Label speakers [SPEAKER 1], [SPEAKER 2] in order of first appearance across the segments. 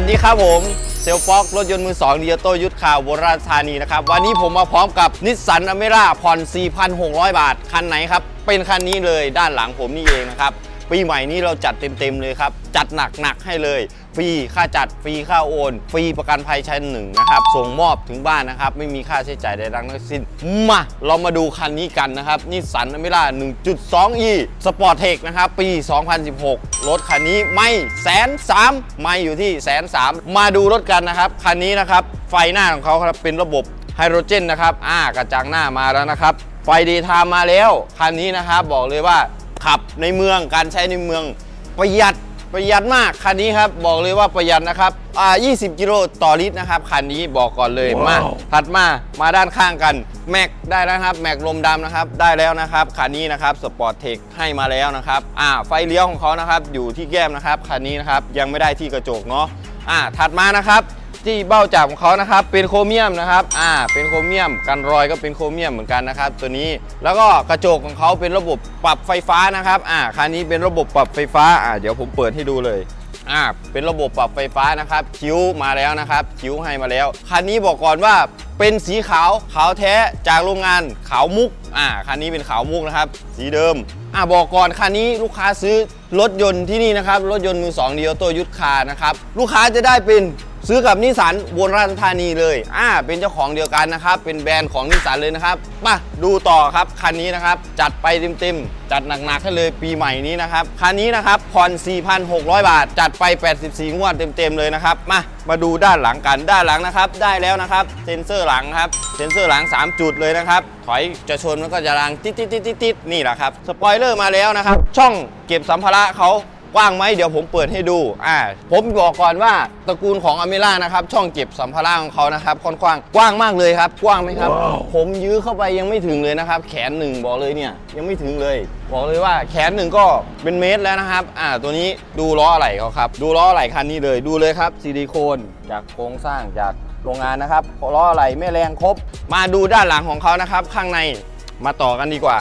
[SPEAKER 1] สดีครับผมเซลฟอกรถยนต์มือ2ดีโตยุทธข่าวโบราณธานีนะครับวันนี้ผมมาพร้อมกับนิสสันอเมร่าผ่อน 4,600 บาท คันไหนครับ เป็นคันนี้เลยด้านหลังผมนี่เองนะครับ ปีใหม่นี้เราจัดเต็มๆเลยครับ จัดหนักๆให้เลย ฟรีค่าจัดฟรีค่าโอน ฟรีประกันภัยชั้นหนึ่งนะครับส่งมอบถึงบ้านนะครับ ไม่มีค่าใช้จ่ายใดๆทั้งสิ้นมาเรามาดูคันนี้กันนะครับนิสสันอเมร่า 1.2e Sport Tech นะครับปี 2016 รถคันนี้ไม่แสนสามไม่อยู่ที่แสนสามมาดูรถกันนะครับคันนี้นะครับไฟหน้าของเขาครับเป็นระบบไฮโดรเจนนะครับอ่ากระจังหน้ามาแล้วนะครับไฟดีทามมาแล้วคันนี้นะครับบอกเลยว่าขับในเมืองการใช้ในเมืองประหยัด ประหยัดมากคันนี้ครับบอกเลยว่าประหยัดนะครับอ่า20 กิโลต่อลิตรนะครับคันนี้บอกก่อนเลยมาถัดมามาด้านข้างกันแม็กได้แล้วนะครับแม็กลมดำนะครับได้แล้วนะครับคันนี้นะครับสปอร์ตเทคให้มาแล้วนะครับอ่าไฟเลี้ยวของเขานะครับอยู่ที่แก้มนะครับคันนี้นะครับยังไม่ได้ที่กระจกเนาะอ่าถัดมานะครับ ที่เบ้าจับของเขานะครับเป็นโครเมียมนะครับอ่าเป็นโครเมียม กันรอยก็เป็นโครเมียมเหมือนกันนะครับ ตัวนี้แล้วก็กระจกของเขาเป็นระบบปรับไฟฟ้านะครับอ่าคันนี้เป็นระบบปรับไฟฟ้าอ่าเดี๋ยวผมเปิดให้ดูเลยอ่าเป็นระบบปรับไฟฟ้านะครับคิ้วมาแล้วนะครับคิ้วให้มาแล้วคันนี้บอกก่อนว่าเป็นสีขาวขาวแท้จากโรงงานขาวมุกอ่าคันนี้เป็นขาวมุกนะครับ สีเดิมอ่าบอกก่อนคันนี้ลูกค้าซื้อรถยนต์ที่นี่นะครับรถยนต์มือสองเดีออโตยุทธคานะครับลูกค้าจะได้เป็น ซื้อกับนิสสันบนราชธานีเลยอ่าเป็นเจ้าของเดียวกันนะครับ เป็นแบรนด์ของนิสสันเลยนะครับมาดูต่อครับคันนี้นะครับ จัดไปเต็มๆจัดหนักๆให้เลยปีใหม่นี้นะครับคันนี้นะครับผ่อน 4,600 บาท จัดไป 84 งวดเต็มๆเลยนะครับ มามาดูด้านหลังกันด้านหลังนะครับ ได้แล้วนะครับ เซ็นเซอร์หลังครับเซ็นเซอร์หลัง 3 จุดเลยนะครับถอยจะชนมันก็จะรังติดติดติดติดติดนี่แหละครับสปอยเลอร์มาแล้วนะครับ ช่องเก็บสัมภาระเขา กว้างไหมเดี๋ยวผมเปิดให้ดูอ่าผมบอกก่อนว่าตระกูลของอเมร่านะครับช่องเก็บสัมภาระของเขานะครับค่อนข้างกว้างมากเลยครับ กว้างไหมครับ ผมยื้อเข้าไปยังไม่ถึงเลยนะครับ แขนหนึ่งบอกเลยเนี่ยยังไม่ถึงเลย บอกเลยว่าแขนหนึ่งก็เป็นเมตรแล้วนะครับอ่าตัวนี้ดูล้ออะไรเขาครับดูล้ออะไรคันนี้เลยดูเลยครับซิลิโคนจากโครงสร้างจากโรงงานนะครับล้ออะไรไม่แรงครบ มาดูด้านหลังของเขานะครับ ข้างในมาต่อกันดีกว่า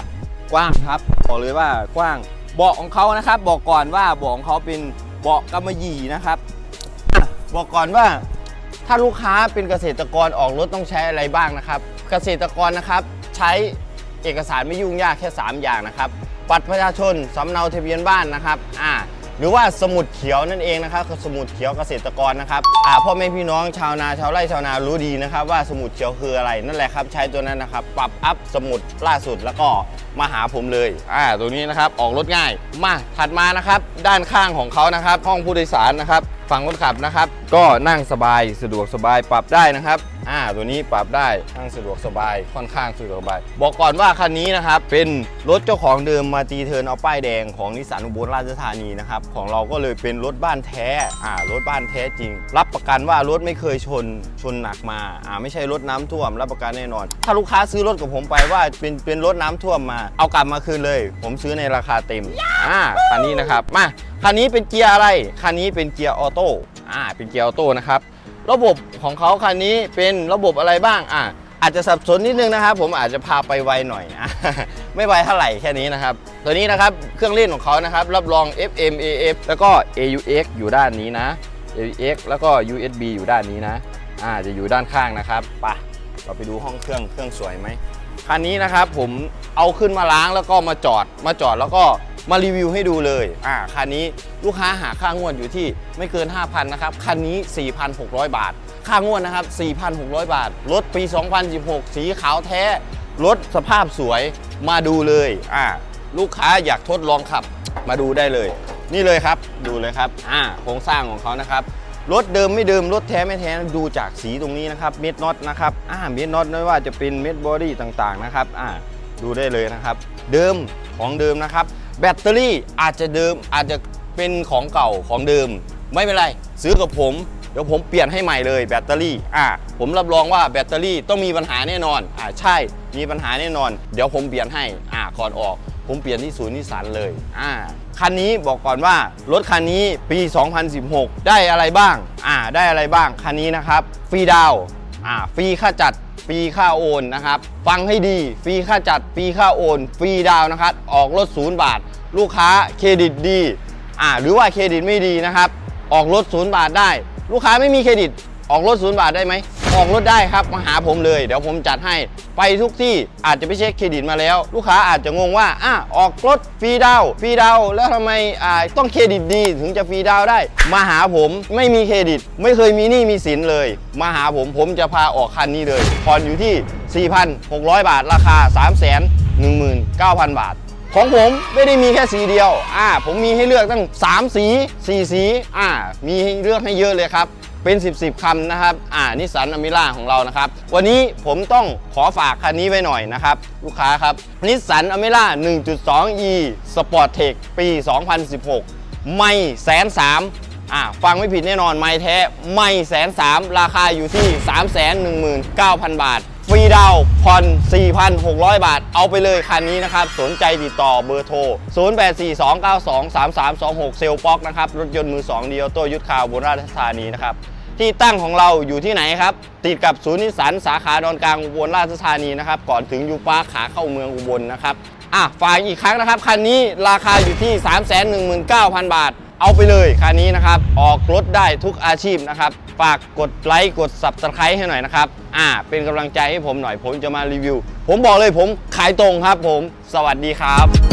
[SPEAKER 1] กว้างครับบอกเลยว่ากว้าง เบาะของเขานะครับบอกก่อนว่าเบาะของเขาเป็นเบาะกำมะหยี่นะครับบอกก่อนว่าถ้าลูกค้าเป็นเกษตรกรออกรถต้องใช้อะไรบ้างนะครับ เกษตรกรนะครับใช้เอกสารไม่ยุ่งยากแค่ 3 อย่างนะครับบัตรประชาชนสำเนาทะเบียนบ้านนะครับอ่า หรือว่าสมุดเขียวนั่นเองนะครับคือสมุดเขียวเกษตรกรนะครับอ่าพ่อแม่พี่น้องชาวนาชาวไร่ชาวนารู้ดีนะครับ ว่าสมุดเขียวคืออะไรนั่นแหละครับ ใช้ตัวนั้นนะครับ ปรับอัพสมุดล่าสุดแล้วก็มาหาผมเลยอ่าตัวนี้นะครับออกรถง่าย มาถัดมานะครับด้านข้างของเขานะครับ ห้องผู้โดยสารนะครับฝั่งคนขับนะครับ ก็นั่งสบายสะดวกสบายปรับได้นะครับ อ่าตัวนี้ปรับได้นั่งสะดวกสบายค่อนข้างสะดวกสบาย บอกก่อนว่าคันนี้นะครับเป็นรถเจ้าของเดิมมาตีเทิร์นเอาป้ายแดงของนิสสันอุบลราชธานีนะครับของเราก็เลยเป็นรถบ้านแท้อ่ารถบ้านแท้จริง รับประกันว่ารถไม่เคยชนชนหนักมาอ่าไม่ใช่รถน้ำท่วมรับประกันแน่นอน ถ้าลูกค้าซื้อรถกับผมไปว่าเป็นเป็นรถน้ำท่วมมา เอากลับมาคืนเลย ผมซื้อในราคาเต็มอ่าคันนี้นะครับมาคันนี้เป็นเกียร์อะไรคันนี้เป็นเกียร์ออโต้อ่าเป็นเกียร์ออโต้นะครับ ระบบของเขาคันนี้เป็นระบบอะไรบ้างอ่าอาจจะสับสนนิดนึงนะครับ ผมอาจจะพาไปไวหน่อยอะไม่ไวเท่าไหร่แค่นี้นะครับ ตัวนี้นะครับเครื่องเล่นของเขานะครับ รับรอง FM AF แล้วก็ AUX อยู่ด้านนี้นะ AUX แล้วก็ USB อยู่ด้านนี้นะอ่าจะอยู่ด้านข้างนะครับไปเราไปดูห้องเครื่องเครื่องสวยไหมคันนี้นะครับผมเอาขึ้นมาล้างแล้วก็มาจอดมาจอดแล้วก็ มารีวิวให้ดูเลยอ่าคันนี้ลูกค้าหาค่างวดอยู่ที่ไม่เกิน 5,000นะครับคันนี้ 4,600 บาท ค่างวดนะครับ 4,600 บาท รถปี 2016 สีขาวแท้ รถสภาพสวยมาดูเลยอ่าลูกค้าอยากทดลองขับมาดูได้เลย นี่เลยครับดูเลยครับอ่าโครงสร้างของเขานะครับรถเดิมไม่เดิมรถแท้ไม่แท้ดูจากสีตรงนี้นะครับเม็ดน็อตนะครับอ่าเม็ดน็อตไม่ว่าจะเป็นเม็ดบอดี้ต่างๆนะครับอ่าดูได้เลยนะครับ เดิมของเดิมนะครับ แบตเตอรี่อาจจะเดิมอาจจะเป็นของเก่าของเดิม ไม่เป็นไร ซื้อกับผม เดี๋ยวผมเปลี่ยนให้ใหม่เลยแบตเตอรี่อ่าผมรับรองว่าแบตเตอรี่ต้องมีปัญหาแน่นอนอ่าใช่มีปัญหาแน่นอน เดี๋ยวผมเปลี่ยนให้อ่าก่อนออก ผมเปลี่ยนที่ศูนย์นิสสันเลยอ่าคันนี้บอกก่อนว่ารถคันนี้ปี 2016 ได้อะไรบ้างอ่าได้อะไรบ้างคันนี้นะครับฟรีดาว อ่าฟรีค่าจัดฟรีค่าโอนนะครับ ฟังให้ดีฟรีค่าจัดฟรีค่าโอน ฟรีดาวนะครับ ออกรถศูนย์บาท ลูกค้าเครดิตดีอ่าหรือว่าเครดิตไม่ดีนะครับ ออกรถศูนย์บาทได้ ลูกค้าไม่มีเครดิต ออกรถศูนย์บาทได้ไหมออกรถได้ครับมาหาผมเลย เดี๋ยวผมจัดให้ไปทุกที่อาจจะไปเช็คเครดิตมาแล้ว ลูกค้าอาจจะงงว่าอะออกรถฟรีดาวฟรีดาวแล้วทำไมอ่าต้องเครดิตดีถึงจะฟรีดาวได้ มาหาผมไม่มีเครดิต ไม่เคยมีหนี้มีสินเลย มาหาผมผมจะพาออกคันนี้เลยผ่อนอยู่ที่ 4,600 บาทราคา 319,000 บาทของผมไม่ได้มีแค่สีเดียว อ่า ผมมีให้เลือกตั้ง 3 สี 4 สี อ่า มีให้เลือกให้เยอะเลยครับ เป็น 10บๆคำนะครับ อ่านิสันอเมร่าของเรานะครับ วันนี้ผมต้องขอฝากคันนี้ไว้หน่อยนะครับ ลูกค้าครับนิสันอเมร่า 1.2e Sport Tech ปี 2016 ไม่แสนสามอ่าฟังไม่ผิดแน่นอน ไม่แท้ ไม่แสนสามราคาอยู่ที่ 319,000 บาท ฟรีดาวน์ผ่อน 4,600 บาท เอาไปเลยคันนี้นะครับ สนใจติดต่อเบอร์โทร 0842923326 เซลป๊อกนะครับ รถยนต์มือ2เดียวโตยุทธคาวบนราชธานีนะครับ ที่ตั้งของเราอยู่ที่ไหนครับ ติดกับศูนย์นิสสันสาขาดอนกลางอุบลราชธานีนะครับ ก่อนถึงยูปาขาเข้าเมืองอุบลนะครับ อะฝากอีกครั้งนะครับ คันนี้ราคาอยู่ที่ 319,000 บาท เอาไปเลยคันนี้นะครับ ออกรถได้ทุกอาชีพนะครับ ฝากกดไลค์กด subscribe ให้หน่อยนะครับ อ่า เป็นกำลังใจให้ผมหน่อยผมจะมารีวิว ผมบอกเลยผมขายตรงครับผม สวัสดีครับ